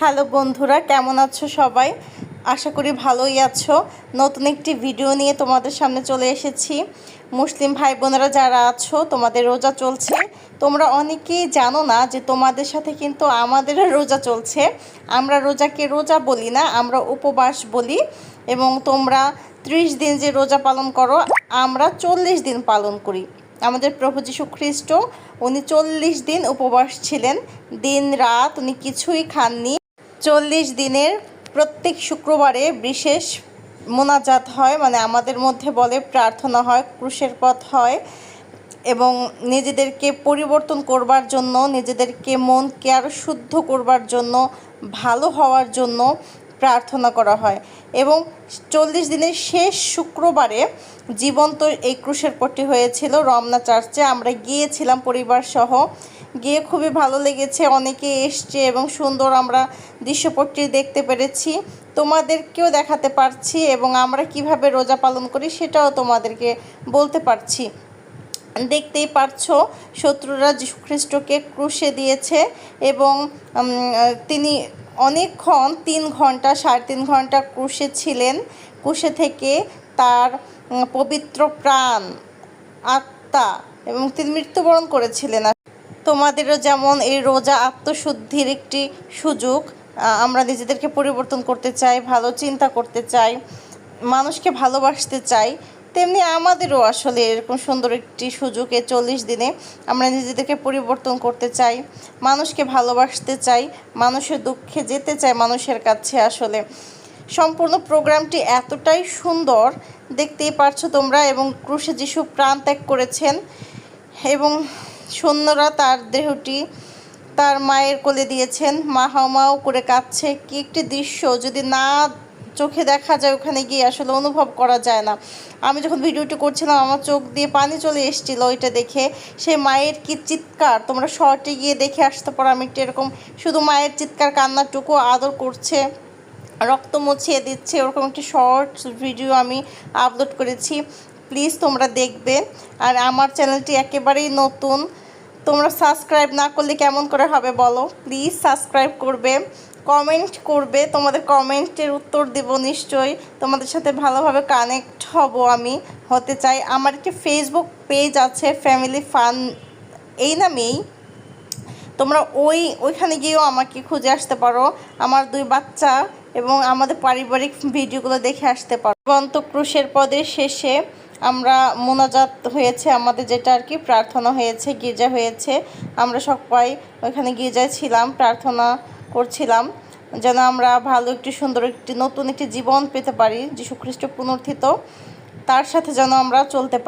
Hello বন্ধুরা, কেমন আছো সবাই? আশা করি ভালোই আছো। নতুন একটি ভিডিও নিয়ে তোমাদের সামনে চলে এসেছি। মুসলিম ভাই বোনেরা যারা আছো, তোমাদের রোজা চলছে। তোমরা অনেকেই জানো না যে তোমাদের সাথে কিন্তু আমাদের রোজা চলছে। আমরা রোজাকে রোজা বলি না, আমরা উপবাস বলি। এবং তোমরা ত্রিশ দিন যে রোজা পালন করো, আমরা চল্লিশ দিন পালন করি। আমাদের প্রভু যীশু খ্রিস্ট, উনি চল্লিশ দিন উপবাস ছিলেন। দিন, রাত উনি কিছুই খাননি। চল্লিশ দিনের প্রত্যেক শুক্রবারে বিশেষ মোনাজাত হয় মানে আমাদের মধ্যে বলে প্রার্থনা হয়, ক্রুশের পথ হয় এবং নিজেদেরকে পরিবর্তন করবার জন্য, নিজেদেরকে মনকে আরও শুদ্ধ করবার জন্য, ভালো হওয়ার জন্য প্রার্থনা করা হয়। এবং চল্লিশ দিনের শেষ শুক্রবারে জীবন্ত এই ক্রুশের পট্টি হয়েছিল রমনা চার্চে। আমরা গিয়েছিলাম পরিবার সহ গিয়ে খুবই ভালো লেগেছে। অনেকে এসছে এবং সুন্দর আমরা দৃশ্যপটটি দেখতে পেরেছি। তোমাদেরকেও দেখাতে পারছি এবং আমরা কীভাবে রোজা পালন করি সেটাও তোমাদেরকে বলতে পারছি। দেখতেই পারছ, শত্রুরা যীশুখ্রিস্টকে ক্রুশে দিয়েছে এবং তিনি অনেকক্ষণ তিন ঘণ্টা, সাড়ে তিন ঘণ্টা ক্রুশে ছিলেন। ক্রুশে থেকে তার পবিত্র প্রাণ, আত্মা এবং তিনি মৃত্যুবরণ করেছিলেন। তোমাদেরও যেমন এই রোজা আত্মশুদ্ধির একটি সুযোগ আমরা নিজেদেরকে পরিবর্তন করতে চাই, ভালো চিন্তা করতে চাই, মানুষকে ভালোবাসতে চাই, তেমনি আমাদেরও আসলে এরকম সুন্দর একটি সুযোগ চল্লিশ দিনে আমরা নিজেদেরকে পরিবর্তন করতে চাই, মানুষকে ভালোবাসতে চাই, মানুষের দুঃখে যেতে চাই মানুষের কাছে আসলে। সম্পূর্ণ প্রোগ্রামটি এতটাই সুন্দর, দেখতেই পারছ তোমরা, এবং ক্রুশে যিশু প্রাণ ত্যাগ করেছেন, এবং সৈন্যরা তার দেহটি তার মায়ের কোলে দিয়েছেন। মা হাওমাও করে কাঁদছে। কি একটি দৃশ্য? যদি না চোখে দেখা যায়, ওখানে গিয়ে আসলে অনুভব করা যায় না। আমি যখন ভিডিওটি করছিলাম, আমার চোখ দিয়ে পানি চলে এসেছিল ওইটা দেখে। সেই মায়ের কি চিৎকার? তোমরা শর্টে গিয়ে দেখে আসতে পারো। আমি একটু এরকম শুধু মায়ের চিৎকার, কান্নাটুকু আদর করছে, রক্ত মুছিয়ে দিচ্ছে। ওরকম একটি শর্ট ভিডিও আমি আপলোড করেছি। প্লিজ তোমরা দেখবে। আর আমার চ্যানেলটি একেবারেই নতুন। তোমরা সাবস্ক্রাইব না করলে কেমন করে হবে বলো? প্লিজ সাবস্ক্রাইব করবে, কমেন্ট করবে। তোমাদের কমেন্টের উত্তর দেব নিশ্চয়ই। তোমাদের সাথে ভালোভাবে কানেক্ট হব আমি, হতে চাই। আমার একটি ফেসবুক পেজ আছে ফ্যামিলি ফান এই নামেই তোমরা ওই, ওইখানে গিয়েও আমাকে খুঁজে আসতে পারো। আমার দুই বাচ্চা এবং আমাদের পারিবারিক ভিডিওগুলো দেখে আসতে পারো। জীবন্ত ক্রুশের পদের শেষে আমরা মোনাজাত হয়েছে, আমাদের যেটা আর কি প্রার্থনা হয়েছে, গির্জা হয়েছে, আমরা সবাই ওইখানে গির্জায় ছিলাম, প্রার্থনা করছিলাম, যেন আমরা ভালো একটি সুন্দর একটি নতুন একটি জীবন পেতে পারি, যীশুখ্রিস্ট পুনর্থিত, তার সাথে যেন আমরা চলতে পারি।